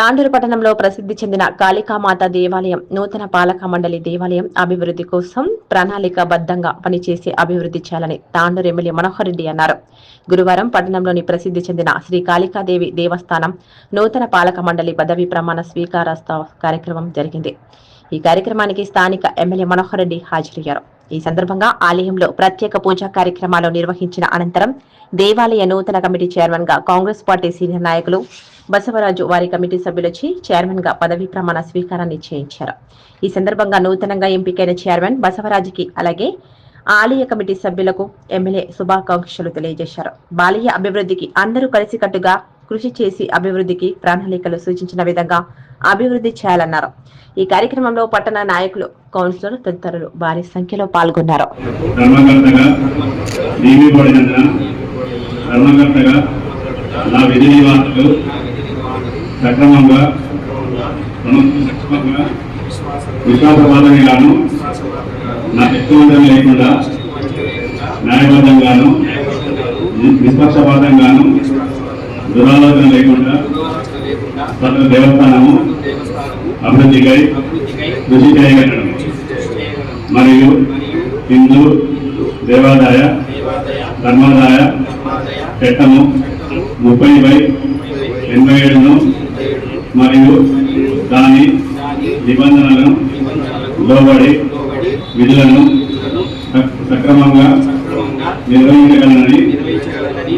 తాండూరు పట్టణంలో ప్రసిద్ధి చెందిన కాళికామాత దేవాలయం నూతన పాలక మండలి దేవాలయం అభివృద్ధి కోసం ప్రణాళికాబద్ధంగా పనిచేసి అభివృద్ధి చేయాలని తాండూరు ఎమ్మెల్యే మనోహర్ రెడ్డి అన్నారు. గురువారం పట్టణంలోని ప్రసిద్ధి చెందిన శ్రీ కాళికాదేవి దేవస్థానం నూతన పాలక మండలి పదవి ప్రమాణ స్వీకారోత్సవ కార్యక్రమం జరిగింది. ఈ కార్యక్రమానికి స్థానిక ఎమ్మెల్యే మనోహర్ రెడ్డి హాజరయ్యారు. ఈ సందర్భంగా ఆలయంలో ప్రత్యేక పూజా కార్యక్రమాలు నిర్వహించిన అనంతరం దేవాలయ నూతన కమిటీ చైర్మన్గా కాంగ్రెస్ పార్టీ సీనియర్ నాయకులు బసవరాజు వారి కమిటీ సభ్యులొచ్చి చైర్మన్గా పదవీ ప్రమాణ స్వీకారాన్ని చేయించారు. ఈ సందర్భంగా నూతనంగా ఎంపికైన చైర్మన్ బసవరాజుకి అలాగే ఆలయ కమిటీ సభ్యులకు ఎమ్మెల్యే శుభాకాంక్షలు తెలియజేశారు. బాలయ్య అభివృద్ధికి అందరూ కలిసికట్టుగా కృషి చేసి అభివృద్ధికి ప్రణాళికలు సూచించిన విధంగా అభివృద్ధి చేయాలన్నారు. ఈ కార్యక్రమంలో పట్టణ నాయకులు కౌన్సిలర్ తదితరులు భారీ సంఖ్యలో పాల్గొన్నారు. నా విధి నివాసులు సక్రమంగా విశ్వాసపాతంగాను నా లేకుండా న్యాయబద్ధంగాను నిష్పక్షపాతంగాను దురాలోచన లేకుండా తన దేవస్థానము అభివృద్ధికై కృషి చేయగలడం. మరియు హిందూ దేవాదాయ ధర్మాదాయ చట్టము ముప్పై బై ఎనభై ఏడును మరియు దాని నిబంధనలను లోబడి విధులను సక్- సక్రమంగా నిర్వహించగలనని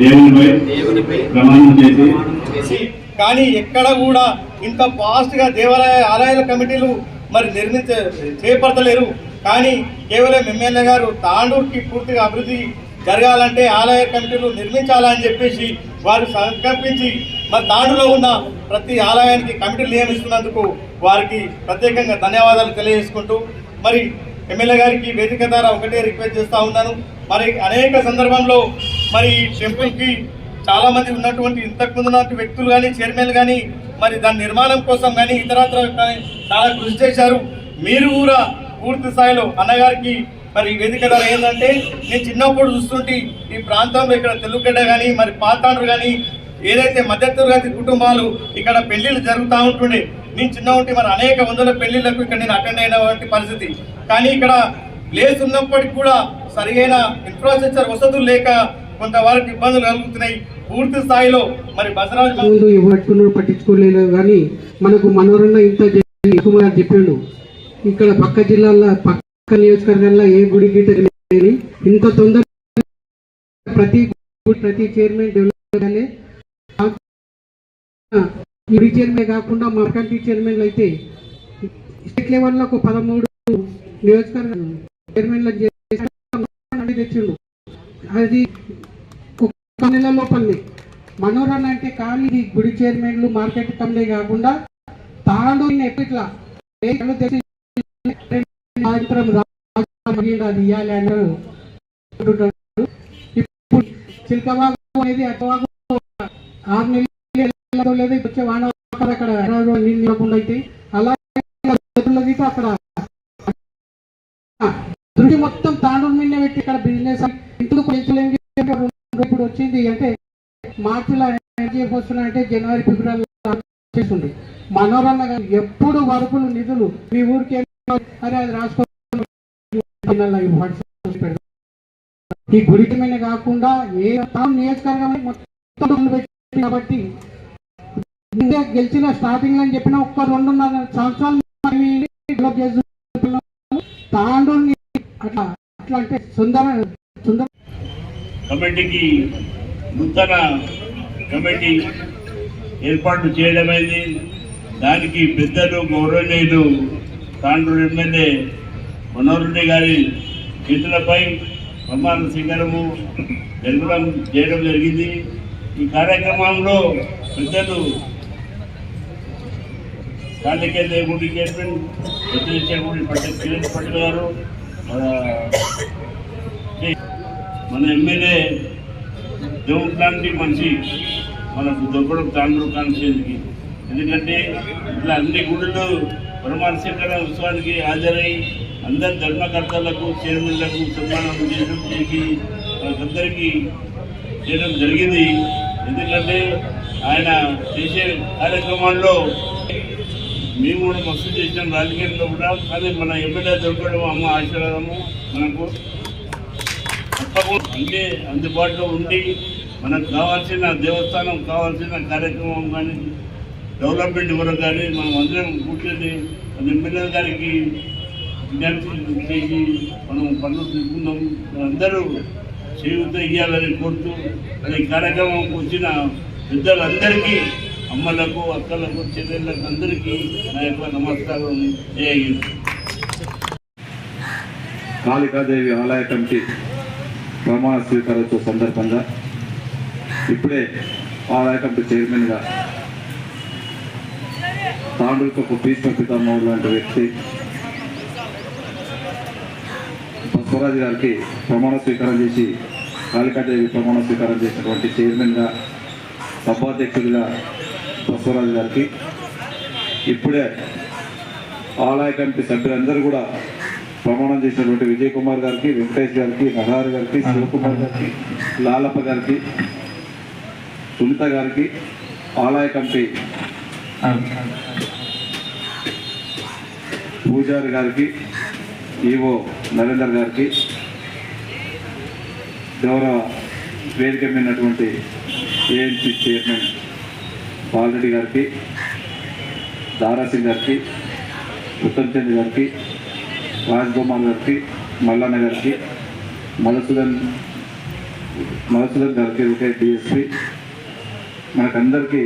దేవునిపై ప్రమాణం చేసి కానీ ఎక్కడ కూడా ఇంత ఫాస్ట్గా దేవాలయ ఆలయాల కమిటీలు మరి నిర్మించ చేపడతలేరు. కానీ కేవలం ఎమ్మెల్యే గారు తాండూరుకి పూర్తిగా అభివృద్ధి జరగాలంటే ఆలయ కమిటీలు నిర్మించాలని చెప్పేసి వారు సంకల్పించి మరి తాండూరులో ఉన్న ప్రతి ఆలయానికి కమిటీలు నియమిస్తున్నందుకు వారికి ప్రత్యేకంగా ధన్యవాదాలు తెలియజేసుకుంటూ మరి ఎమ్మెల్యే గారికి వేదిక ద్వారా ఒకటే రిక్వెస్ట్ చేస్తా ఉన్నాను. మరి అనేక సందర్భంలో మరి ఈ టెంపుల్కి చాలా మంది ఉన్నటువంటి ఇంతకుముందు నాటి వ్యక్తులు కానీ చైర్మన్ కానీ మరి దాని నిర్మాణం కోసం కానీ ఇతరత్ర కానీ చాలా కృషి చేశారు. మీరు కూడా పూర్తి స్థాయిలో అన్నగారికి మరి వేదిక ధర ఏంటంటే నేను చిన్నప్పుడు చూస్తుంటే ఈ ప్రాంతంలో ఇక్కడ తెలుగుగడ్డ కానీ మరి పాతాండ్రు కానీ ఏదైతే మధ్యతరగతి కుటుంబాలు ఇక్కడ పెళ్ళిళ్ళు జరుగుతూ ఉంటుండే నేను చిన్న ఉంటే మరి అనేక వందల పెళ్ళిళ్ళకు ఇక్కడ నేను అటెండ్ అయినటువంటి పరిస్థితి. కానీ ఇక్కడ ప్లేస్ ఉన్నప్పటికీ కూడా సరియైన ఇన్ఫ్రాస్ట్రక్చర్ వసతులు లేక కొంతవరకు ఇబ్బందులు కలుగుతున్నాయి. పూర్తి స్థాయిలో మరి బసరాజు ముందు పట్టించుకోలేదు కానీ మనకు మనోరణ ఇంత చేసి ఎక్కువ చెప్పిండు. ఇక్కడ పక్క జిల్లాల్లో పక్క నియోజకవర్గాల్లో ఏ గుడి గీట ఇంత తొందర ప్రతి గుడి, ప్రతి చైర్మన్ డెవలప్ ఈ గుడి చైర్మన్ కాకుండా మార్కంటి చైర్మన్లు అయితే స్టేట్ లెవెల్లో ఒక పదమూడు నియోజకవర్గ చైర్మన్లు తెచ్చిండు. అది ఒక నెల లోపలనే అంటే ఖాళీ ఈ గుడి చైర్మన్లు మార్కెట్ కమిటీ కాకుండా తాను ఎప్పట్లా. అది ఇవ్వాలి అన్నారు ఇప్పుడు అనేది అటువాగు ఆరు నెలలు లేదు వచ్చే వాన అక్కడ నీళ్ళు ఇవ్వకుండా అయితే అలాగే అక్కడ దృష్టి మొత్తం తాండూరు మీద పెట్టి ఇక్కడ బిజినెస్ ఇంట్లో కొంచెం ఇప్పుడు వచ్చింది అంటే మార్చిలో ఎన్జిఎఫ్ వస్తున్నాయంటే జనవరి ఫిబ్రవరి చేస్తుంది. మనోరన్న ఎప్పుడు వరకులు నిధులు మీ ఊరికి అరే అది రాసుకో ఈ వాట్సాప్ గుడికి మీద కాకుండా ఏ నియోజకవర్గం మొత్తం పెట్టి కాబట్టి ఇండియా గెలిచిన స్టార్టింగ్ అని చెప్పిన ఒక్క రెండున్నర సంవత్సరాలు మనం డెవలప్ చేస్తున్నాము తాండూరుని అట్లా అట్లా అంటే సుందర సుందర కమిటీకి నూతన కమిటీ ఏర్పాటు చేయడమైంది. దానికి పెద్దలు గౌరవనీయులు తాండ్రు ఎమ్మెల్యే మనోహర్ గారి చేతులపై ప్రమాణ స్వీకారము జరగడం చేయడం జరిగింది. ఈ కార్యక్రమంలో పెద్దలు కాళ్ళకేంద్ర గుడి చైర్మన్ పెద్దలు చైర్మన్ పటేల్ కిరణ్ పటేల్ గారు మన ఎమ్మెల్యే దేవుడు లాంటి మనిషి మనకు దొరకడం తాండ్రు కాన్స్టిట్యూన్సీకి ఎందుకంటే ఇట్లా అన్ని గుడులు ప్రమాణ ఉత్సవానికి హాజరై అందరి ధర్మకర్తలకు చైర్మన్లకు సన్మానం చేయడం చేసి వాళ్ళందరికీ చేయడం జరిగింది. ఎందుకంటే ఆయన చేసే కార్యక్రమాల్లో మేము కూడా మస్తు చేసినాం. రాజకీయంలో కూడా. కానీ మన ఎమ్మెల్యే దొరకడం అమ్మ ఆశీర్వాదము మనకు. అన్ని అందుబాటులో ఉండి మనకు కావాల్సిన దేవస్థానం కావాల్సిన కార్యక్రమం కానీ డెవలప్మెంట్ వరకు కానీ మనం అందరం కూర్చొని మన ఎమ్మెల్యే గారికి విజ్ఞప్తి చేసి మనం పనులు తీసుకుందాం అందరూ చేయూత ఇవ్వాలని కోరుతూ ఈ కార్యక్రమంకి వచ్చిన పెద్దలందరికీ అమ్మలకు అక్కలకు చెల్లెళ్ళకు అందరికీ నా యొక్క నమస్కారం చేయండి కాళికాదేవి ఆలయ కమిటీ ప్రమాణ స్వీకారోత్సవ సందర్భంగా ఇప్పుడే ఆదాయ కమిటీ చైర్మన్గా తాండూరుకు భీష్మ పితామహుడు లాంటి వ్యక్తి బస్వరాజు గారికి ప్రమాణ స్వీకారం చేసి కాళికాదేవి ప్రమాణ స్వీకారం చేసినటువంటి చైర్మన్గా సభాధ్యక్షుడిగా బస్వరాజు గారికి ఇప్పుడే ఆలయ కమిటీ సభ్యులందరూ కూడా ప్రమాణం చేసినటువంటి విజయ్ కుమార్ గారికి వెంకటేష్ గారికి నహార్ గారికి శివకుమార్ గారికి లాలప్ప గారికి సునీత గారికి ఆలయ కమిటీ పూజారి గారికి ఈవో నరేందర్ గారికి గౌరవ వేదిక మీదటువంటి ఏఎన్సీ చైర్మన్ బాలరెడ్డి గారికి దారాసింగ్ గారికి ఉత్తమ్ చంద్ గారికి రాజ్ గారికి మల్లన్న గారికి మధుసూదన్ మధుసూదన్ గారికి ఒకే డిఎస్పి మనకందరికీ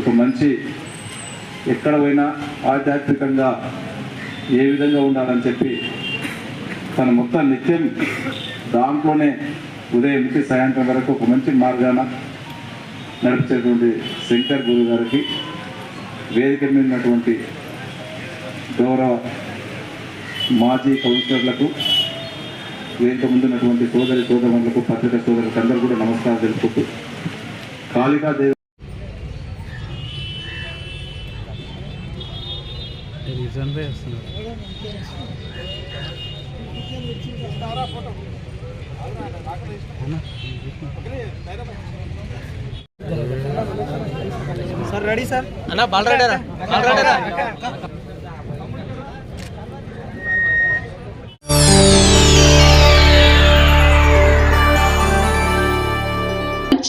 ఒక మంచి ఎక్కడ పోయినా ఆధ్యాత్మికంగా ఏ విధంగా ఉండాలని చెప్పి తన మొత్తం నిత్యం దాంట్లోనే ఉదయం నుంచి సాయంత్రం వరకు ఒక మంచి మార్గాన నడిపించేటువంటి శంకర్ గురు గారికి వేదిక మీద ఉన్నటువంటి గౌరవ మాజీ కౌన్సిలర్లకు వేదిక ముందున్నటువంటి సోదరి సోదరులకు పత్రిక సోదరులకు అందరూ కూడా నమస్కారం తెలుపుతూ రీజన్ పే వస్తున్నారు సార్ రెడీ సార్? అన్న బాల్ రెడీరా బాల్ రెడీరా లైక్